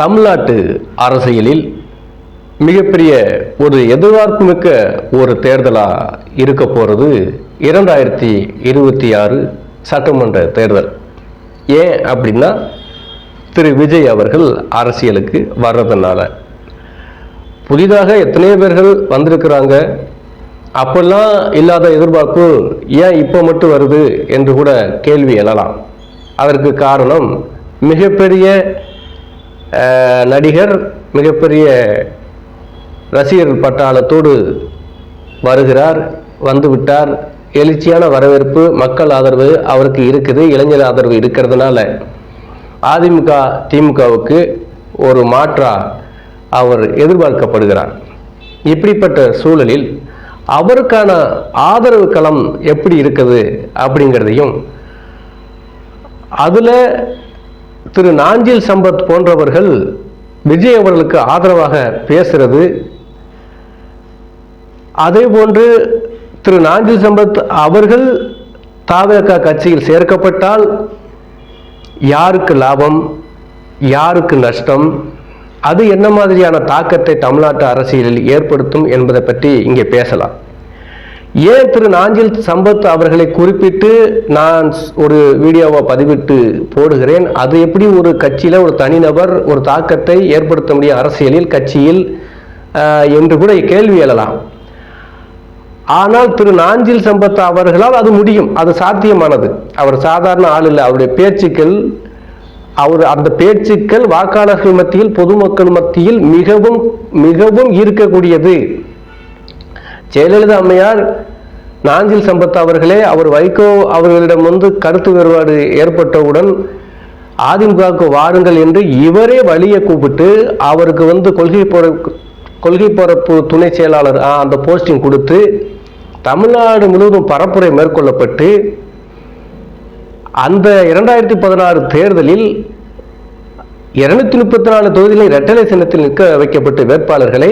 தமிழ்நாட்டு அரசியலில் மிகப்பெரிய ஒரு எதிர்பார்ப்புமிக்க ஒரு தேர்தலாக இருக்க போகிறது இரண்டாயிரத்தி இருபத்தி ஆறு சட்டமன்ற தேர்தல். ஏன் அப்படின்னா திரு விஜய் அவர்கள் அரசியலுக்கு வர்றதுனால. புதிதாக எத்தனையோ பேர்கள் வந்திருக்கிறாங்க. அப்பெல்லாம் இல்லாத எதிர்பார்ப்பு ஏன் இப்போ மட்டும் வருது என்று கூட கேள்வி எழலாம். அதற்கு காரணம் மிகப்பெரிய நடிகர் மிகப்பெரிய ரசிகர் பட்டாளத்தோடு வருகிறார் வந்துவிட்டார் எழுச்சியான வரவேற்பு மக்கள் ஆதரவு அவருக்கு இருக்குது. இளைஞர் ஆதரவு இருக்கிறதுனால அதிமுக திமுகவுக்கு ஒரு மாற்றா அவர் எதிர்பார்க்கப்படுகிறார். இப்படிப்பட்ட சூழலில் அவருக்கான ஆதரவு களம் எப்படி இருக்குது அப்படிங்கிறதையும் அதில் திரு நாஞ்சில் சம்பத் போன்றவர்கள் விஜய் அவர்களுக்கு ஆதரவாக பேசுறது. அதே போன்று திரு நாஞ்சில் சம்பத் அவர்கள் தாவேக கட்சியில் சேர்க்கப்பட்டால் யாருக்கு லாபம் யாருக்கு நஷ்டம் அது என்ன மாதிரியான தாக்கத்தை தமிழ்நாட்டு அரசியலில் ஏற்படுத்தும் என்பதை பற்றி இங்கே பேசலாம். ஏன் திரு நாஞ்சில் சம்பத் அவர்களை குறிப்பிட்டு நான் ஒரு வீடியோவை பதிவிட்டு போடுகிறேன்? அது எப்படி ஒரு கட்சியில் ஒரு தனிநபர் ஒரு தாக்கத்தை ஏற்படுத்த முடியும் அரசியலில் கட்சியில் என்று கூட கேள்வி எழலாம். ஆனால் திரு நாஞ்சில் சம்பத் அவர்களால் அது முடியும் அது சாத்தியமானது. அவர் சாதாரண ஆள் இல்லை. அவருடைய பேச்சுக்கள் அவர் அந்த பேச்சுக்கள் வாக்காளர்கள் மத்தியில் பொதுமக்கள் மத்தியில் மிகவும் மிகவும் ஈர்க்கக்கூடியது ஜெயலலிதா அம்மையார் நாஞ்சில் சம்பத் அவர்களே அவர் வைகோ அவர்களிடம் வந்து கருத்து வேறுபாடு ஏற்பட்டவுடன் அதிமுகவுக்கு வாருங்கள் என்று இவரே வழியை கூப்பிட்டு அவருக்கு வந்து கொள்கை போற கொள்கை பரப்பு துணை செயலாளர் ஆ, அந்த போஸ்டிங் கொடுத்து தமிழ்நாடு முழுவதும் பரப்புரை மேற்கொள்ளப்பட்டு அந்த இரண்டாயிரத்தி பதினாறு தேர்தலில் இருநூத்தி முப்பத்தி நாலு தொகுதிகளில் இரட்டலை சின்னத்தில் நிற்க வைக்கப்பட்ட வேட்பாளர்களை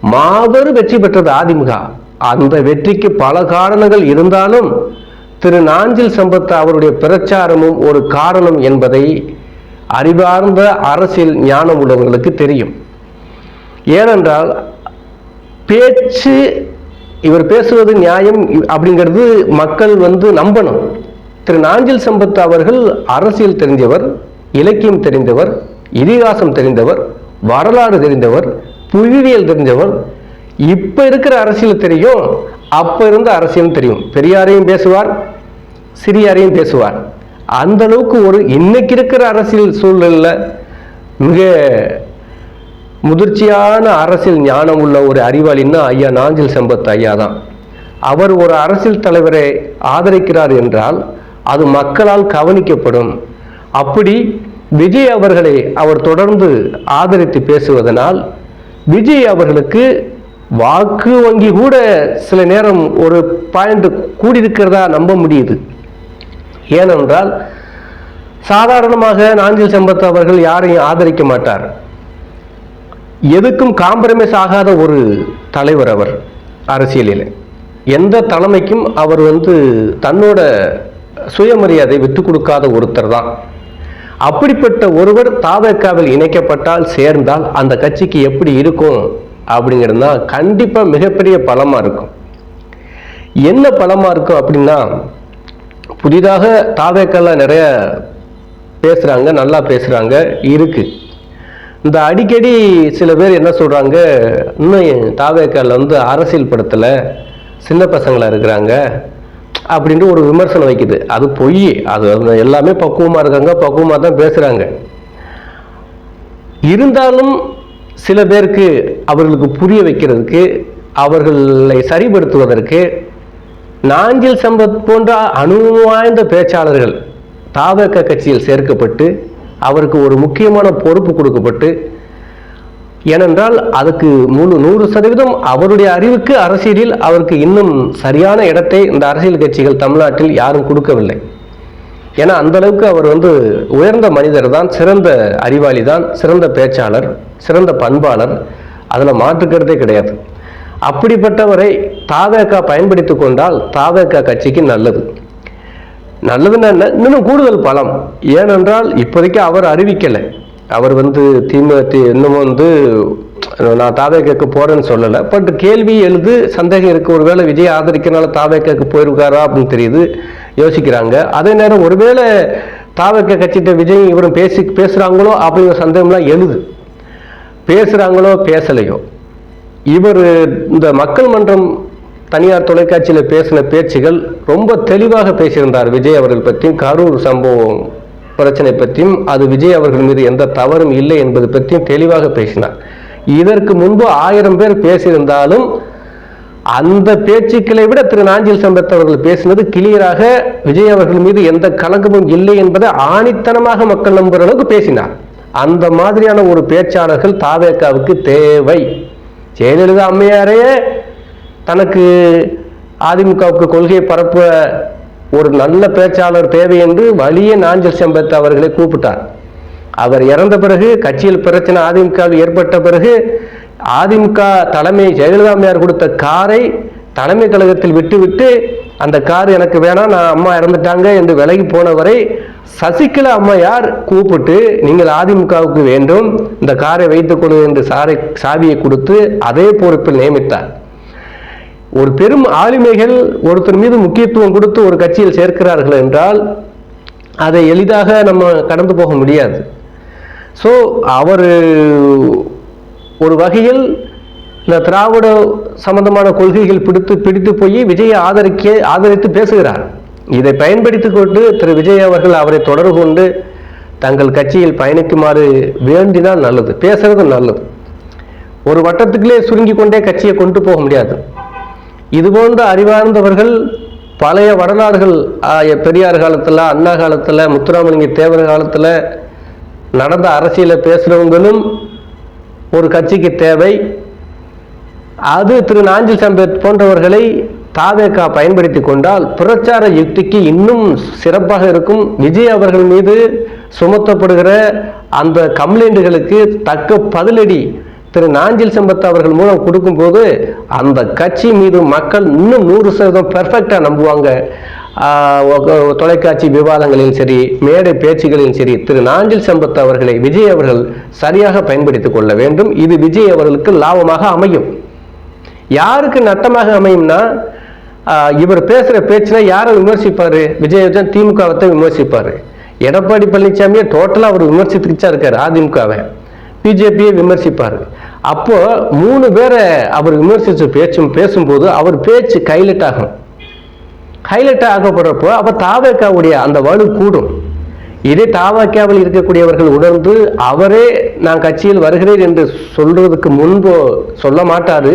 மாபெரும் வெற்றி பெற்றது அதிமுக அந்த வெற்றிக்கு பல காரணங்கள் இருந்தாலும் திரு நாஞ்சில் சம்பத் அவருடைய பிரச்சாரமும் ஒரு காரணம் என்பதை அறிவார்ந்த அரசியல் ஞானம் உள்ளவர்களுக்கு தெரியும். ஏனென்றால் பேச்சு இவர் பேசுவது நியாயம் அப்படிங்கிறது மக்கள் வந்து நம்பணும். திரு நாஞ்சில் சம்பத் அவர்கள் அரசியல் தெரிந்தவர் இலக்கியம் தெரிந்தவர் இதிகாசம் தெரிந்தவர் வரலாறு தெரிந்தவர் புவியியல் தெரிஞ்சவர். இப்ப இருக்கிற அரசியல் தெரியும் அப்ப இருந்த அரசியல் தெரியும். பெரியாரையும் பேசுவார் சிறியாரையும் பேசுவார். அந்த அளவுக்கு ஒரு இன்னைக்கு இருக்கிற அரசியல் சூழல்ல மிக முதிர்ச்சியான அரசியல் ஞானம் உள்ள ஒரு அறிவாளின்னா ஐயா நாஞ்சில் செம்பத் ஐயா தான். அவர் ஒரு அரசியல் தலைவரை ஆதரிக்கிறார் என்றால் அது மக்களால் கவனிக்கப்படும். அப்படி விஜய் அவர்களை அவர் தொடர்ந்து ஆதரித்து பேசுவதனால் விஜய் அவர்களுக்கு வாக்கு வங்கி கூட சில நேரம் ஒரு பாயிண்ட் கூடியிருக்கிறதா நம்ப முடியுது. ஏனென்றால் சாதாரணமாக நாஞ்சில் சம்பத் அவர்கள் யாரையும் ஆதரிக்க மாட்டார். எதுக்கும் காம்ப்ரமைஸ் ஆகாத ஒரு தலைவர் அவர் அரசியலில். எந்த தலைமைக்கும் அவர் வந்து தன்னோட சுயமரியாதை விட்டு கொடுக்காத ஒருத்தர் தான். அப்படிப்பட்ட ஒருவர் தாவேக்காவில் இணைக்கப்பட்டால் சேர்ந்தால் அந்த கட்சிக்கு எப்படி இருக்கும்? அப்படிங்கிறது தான் கண்டிப்பாக மிகப்பெரிய பலமாக இருக்கும். என்ன பலமாக இருக்கும் அப்படின்னா புதிதாக தாவேக்கெல்லாம் நிறைய பேசுகிறாங்க நல்லா பேசுகிறாங்க இருக்குது இந்த அடிக்கடி சில பேர் என்ன சொல்கிறாங்க இன்னும் தாவேக்கால வந்து அரசியல் படத்தில் சின்ன பசங்களாக இருக்கிறாங்க அப்படின்ட்டு ஒரு விமர்சனம் வைக்குது. அது பொய். அது எல்லாமே பக்குவமாக இருக்காங்க. பக்குவமாக தான் பேசுகிறாங்க இருந்தாலும் சில பேருக்கு அவர்களுக்கு புரிய வைக்கிறதுக்கு அவர்களை சரிபடுத்துவதற்கு நாஞ்சில் சம்பத் போன்ற அனுபவம் வாய்ந்த பேச்சாளர்கள் தாவக கட்சியில் சேர்க்கப்பட்டு அவருக்கு ஒரு முக்கியமான பொறுப்பு கொடுக்கப்பட்டு ஏனென்றால் அதுக்கு முழு நூறு சதவீதம் அவருடைய அறிவுக்கு அரசியலில் அவருக்கு இன்னும் சரியான இடத்தை இந்த அரசியல் கட்சிகள் தமிழ்நாட்டில் யாரும் கொடுக்கவில்லை. ஏன்னா அந்த அளவுக்கு அவர் வந்து உயர்ந்த மனிதர் தான் சிறந்த அறிவாளி தான் சிறந்த பேச்சாளர் சிறந்த பண்பாளர் அதில் மாற்றுக்கிறதே கிடையாது. அப்படிப்பட்டவரை தாவேக்கா பயன்படுத்தி கொண்டால் தாவேக்கா கட்சிக்கு நல்லது. நல்லதுன்னா என்ன? இன்னும் கூடுதல் பலம். ஏனென்றால் இப்போதைக்கு அவர் அறிவிக்கலை. அவர் வந்து திமுக இன்னமும் வந்து நான் தாவே கேட்க போறேன்னு சொல்லலை. பட் கேள்வி எழுது சந்தேகம் இருக்கு. ஒருவேளை விஜய் ஆதரிக்கிறனால தாவே கேட்க போயிருக்காரா அப்படின்னு தெரியுது. யோசிக்கிறாங்க. அதே நேரம் ஒருவேளை தாவக்க கட்சிகிட்ட விஜய் இவரும் பேசி பேசுகிறாங்களோ அப்படிங்கிற சந்தேகம்லாம் எழுது. பேசுகிறாங்களோ பேசலையோ. இவர் இந்த மக்கள் மன்றம் தனியார் தொலைக்காட்சியில் பேசின பேச்சுகள் ரொம்ப தெளிவாக பேசியிருந்தார் விஜய் அவர்கள் பற்றியும் கரூர் சம்பவம் பிரச்சனை பற்றியும் அது விஜய் அவர்கள் மீது எந்த தவறும் இல்லை என்பது பற்றியும் தெளிவாக பேசினார். இதற்கு முன்பு ஆயிரம் பேர் பேசியிருந்தாலும் அந்த பேச்சுக்களை விட திரு. நாஞ்சில் சம்பத் அவர்கள் பேசினது கிளியராக விஜய் அவர்கள் மீது எந்த கலங்கமும் இல்லை என்பதை ஆணித்தனமாக மக்கள் நம்புகிற அளவுக்கு பேசினார். அந்த மாதிரியான ஒரு பேச்சாளர்கள் தாவேக்காவுக்கு தேவை. ஜெயலலிதா அம்மையாரே தனக்கு அதிமுகவுக்கு கொள்கையை பரப்ப ஒரு நல்ல பேச்சாளர் தேவை என்று வலிய நாஞ்சல் சம்பத் அவர்களை கூப்பிட்டார். அவர் இறந்த பிறகு கட்சியில் பிரச்சனை அதிமுகவில் ஏற்பட்ட பிறகு அதிமுக தலைமை ஜெயலலிதாமையார் கொடுத்த காரை தலைமை கழகத்தில் விட்டுவிட்டு அந்த கார் எனக்கு வேணாம் நான் அம்மா இறந்துட்டாங்க என்று விலகி போனவரை சசிகலா அம்மையார் கூப்பிட்டு நீங்கள் அதிமுகவுக்கு வேண்டும் இந்த காரை வைத்துக் கொடு என்று சாரை சாவியை கொடுத்து அதே பொறுப்பில் நியமித்தார். ஒரு பெரும் ஆளுமைகள் ஒருத்தர் மீது முக்கியத்துவம் கொடுத்து ஒரு கட்சியில் சேர்க்கிறார்கள் என்றால் அதை எளிதாக நம்ம கடந்து போக முடியாது. ஸோ அவர் ஒரு வகையில் இந்த திராவிட சம்பந்தமான கொள்கைகள் பிடித்து பிடித்து போய் விஜயை ஆதரிக்க ஆதரித்து பேசுகிறார். இதை பயன்படுத்திக் கொண்டு திரு விஜய் அவர்கள் அவரை தொடர்பு கொண்டு தங்கள் கட்சியில் பயணிக்குமாறு வேண்டினால் நல்லது பேசுறது நல்லது. ஒரு வட்டத்துக்குள்ளே சுருங்கி கொண்டே கட்சியை கொண்டு போக முடியாது. இதுபோன்ற அறிவார்ந்தவர்கள் பழைய வடநாடுகள் ஆய பெரியார் காலத்தில் அண்ணா காலத்தில் முத்துராமலிங்க தேவர் காலத்தில் நடந்த அரசியலை பேசுகிறவங்களும் ஒரு கட்சிக்கு தேவை. அது திரு. நாஞ்சில் சம்பத் போன்றவர்களை தாவேகா பயன்படுத்தி கொண்டால் பிரச்சார யுக்திக்கு இன்னும் சிறப்பாக இருக்கும். விஜய் அவர்கள் மீது சுமத்தப்படுகிற அந்த கம்ப்ளைண்ட்டுகளுக்கு தக்க பதிலடி திரு நாஞ்சில் செம்பத் அவர்கள் மூலம் கொடுக்கும்போது அந்த கட்சி மீது மக்கள் இன்னும் நூறு சதவீதம் பெர்ஃபெக்டாக நம்புவாங்க. ஆஹ் தொலைக்காட்சி விவாதங்களிலும் சரி மேடை பேச்சுகளிலும் சரி திரு நாஞ்சில் சம்பத் அவர்களை விஜய் அவர்கள் சரியாக பயன்படுத்திக் கொள்ள வேண்டும். இது விஜய் அவர்களுக்கு லாபமாக அமையும். யாருக்கு நட்டமாக அமையும்னா இவர் பேசுகிற பேச்சுனா யாரை விமர்சிப்பாரு? விஜய் தான் திமுகவை விமர்சிப்பாரு. எடப்பாடி பழனிசாமியை டோட்டலாக அவர் விமர்சித்துக்கிச்சா இருக்காரு அதிமுகவை. பிஜேபியை விமர்சிப்பாரு. அப்போ மூணு பேரை அவர் விமர்சித்து பேச்சும் பேசும்போது அவர் பேச்சு ஹைலைட் ஆகும் ஹைலைட் ஆகப்படுறப்போ அப்போ தாவக்காவுடைய அந்த வலு கூடும். இதே தாவக்காவில் இருக்கக்கூடியவர்கள் உணர்ந்து அவரே நான் கட்சியில் வருகிறேன் என்று சொல்றதுக்கு முன்போ சொல்ல மாட்டாரு.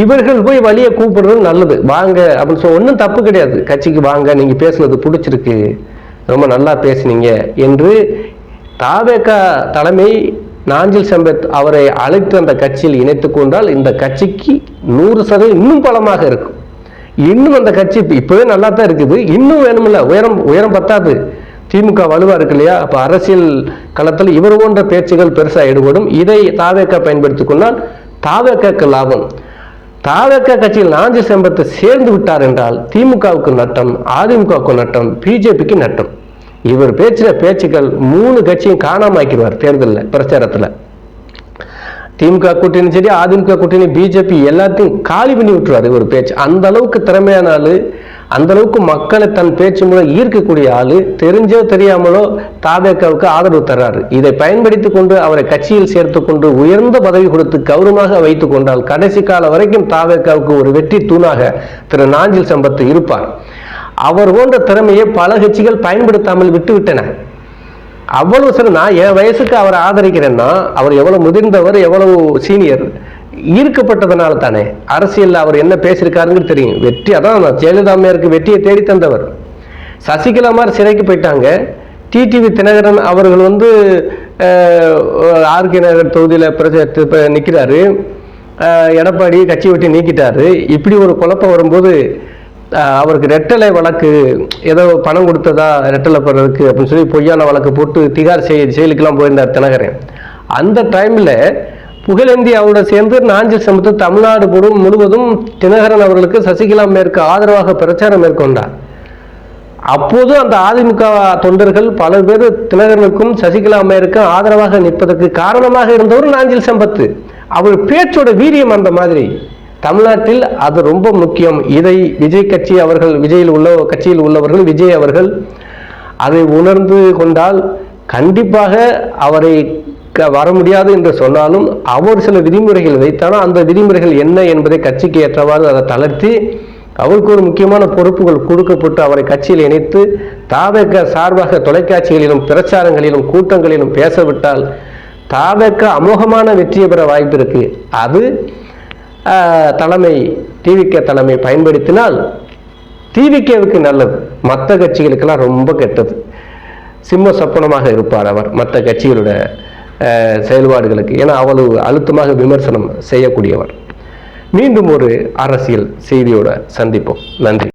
இவர்கள் போய் வழியை கூப்பிடுறது நல்லது. வாங்க அப்படின்னு சொல்ல ஒன்றும் தப்பு கிடையாது. கட்சிக்கு வாங்க நீங்கள் பேசுனது பிடிச்சிருக்கு. ரொம்ப நல்லா பேசுனீங்க என்று தாவேக்கா தலைமை நாஞ்சில் சம்பத் அவரை அழைத்து அந்த கட்சியில் இணைத்துக் கொண்டால் இந்த கட்சிக்கு நூறு சதவீதம் இன்னும் பலமாக இருக்கும். இன்னும் அந்த கட்சி இப்போவே நல்லா தான் இருக்குது. இன்னும் வேணுமில்ல. உயரம் உயரம் பத்தாது. திமுக வலுவாக இருக்கு இல்லையா? அப்போ அரசியல் களத்தில் இவர் போன்ற பேச்சுகள் பெருசாக ஈடுபடும் இதை தாவேக்கா பயன்படுத்திக் கொண்டால் தாவேக்காக்கு லாபம். தாவேக்கா கட்சியில் நாஞ்சி செம்பத்தை சேர்ந்து விட்டார் என்றால் திமுகவுக்கு நட்டம் அதிமுகவுக்கு நட்டம் பிஜேபிக்கு நட்டம். இவர் பேச்சுல பேச்சுக்கள் மூணு கட்சியும் காணாமாக்கிடுவார் தேர்தலில் பிரச்சாரத்துல. திமுக கூட்டணி சரி அதிமுக கூட்டணி பிஜேபி எல்லாத்தையும் காலி பண்ணி விட்டுருவாரு இவர் பேச்சு. அந்த அளவுக்கு திறமையான ஆளு அந்த அளவுக்கு மக்களை தன் பேச்சு மூலம் ஈர்க்கக்கூடிய ஆளு தெரிஞ்சோ தெரியாமலோ தாவேக்காவுக்கு ஆதரவு தர்றாரு. இதை பயன்படுத்தி கொண்டு அவரை கட்சியில் சேர்த்து கொண்டு உயர்ந்த பதவி கொடுத்து கௌரவமாக வைத்துக் கொண்டால் கடைசி காலம் வரைக்கும் தாவேக்காவுக்கு ஒரு வெற்றி தூணாக திரு நாஞ்சில் சம்பத்து இருப்பார். அவர் போன்ற திறமையை பல கட்சிகள் பயன்படுத்தாமல் விட்டுவிட்டன. அவ்வளவு சார் நான் என் வயசுக்கு அவரை ஆதரிக்கிறேன்னா அவர் எவ்வளவு முதிர்ந்தவர் எவ்வளவு சீனியர் ஈர்க்கப்பட்டதுனால தானே. அரசியலில் அவர் என்ன பேசியிருக்காருன்னு தெரியும். வெற்றி அதான் நான் ஜெயலலிதா வெற்றியை தேடி தந்தவர் சசிகலா மாதிரி சிறைக்கு போயிட்டாங்க. டிடிவி தினகரன் அவர்கள் வந்து ஆர்கே நகர் தொகுதியில் பிரச்சனை நிற்கிறாரு எடப்பாடி கட்சி விட்டு நீக்கிட்டாரு. இப்படி ஒரு குழப்பம் வரும்போது அவருக்கு ரெட்டலை வழக்கு ஏதோ பணம் கொடுத்ததா ரெட்டலை போடுறதுக்கு அப்படின்னு சொல்லி பொய்யான வழக்கு போட்டு திகார் செய்ய செயலுக்கெல்லாம் போயிருந்தார் தினகரன். அந்த டைமில் புகழேந்தி அவரோட சேர்ந்து நாஞ்சில் சமத்து தமிழ்நாடு முழு- முழுவதும் தினகரன் அவர்களுக்கு சசிகலா மேற்கு ஆதரவாக பிரச்சாரம் மேற்கொண்டார். அப்போது அந்த அதிமுக தொண்டர்கள் பல பேர் தினகரனுக்கும் சசிகலா அம்மையருக்கும் ஆதரவாக நிற்பதற்கு காரணமாக இருந்தவர் நாஞ்சில் சம்பத்து. அவர் பேச்சோட வீரியம் அந்த மாதிரி. தமிழ்நாட்டில் அது ரொம்ப முக்கியம். இதை விஜய் கட்சி அவர்கள் விஜயில் உள்ள கட்சியில் உள்ளவர்கள் விஜய் அவர்கள் அதை உணர்ந்து கொண்டால் கண்டிப்பாக அவரை வர முடியாது என்று சொன்னாலும் அவர் சில விதிமுறைகள் வைத்தாலும் அந்த விதிமுறைகள் என்ன என்பதை கட்சிக்கு ஏற்றவாறு அதை தளர்த்தி அவருக்கு ஒரு முக்கியமான பொறுப்புகள் கொடுக்கப்பட்டு அவரை கட்சியில் இணைத்து தாவக சார்பாக தொலைக்காட்சிகளிலும் பிரச்சாரங்களிலும் கூட்டங்களிலும் பேசவிட்டால் தாவக அமோகமான வெற்றியை பெற வாய்ப்பு இருக்கு அது தலைமை டிவிகே தலைமை பயன்படுத்தினால் டிவிகேவுக்கு நல்லது. மற்ற கட்சிகளுக்கெல்லாம் ரொம்ப கெட்டது. சிம்ம சொப்பனமாக இருப்பார் அவர் மற்ற கட்சிகளோட செயல்பாடுகளுக்கு. ஏன்னா அவ்வளவு அழுத்தமாக விமர்சனம் செய்யக்கூடியவர். மீண்டும் ஒரு அரசியல் செய்தியோட சந்திப்போம். நன்றி.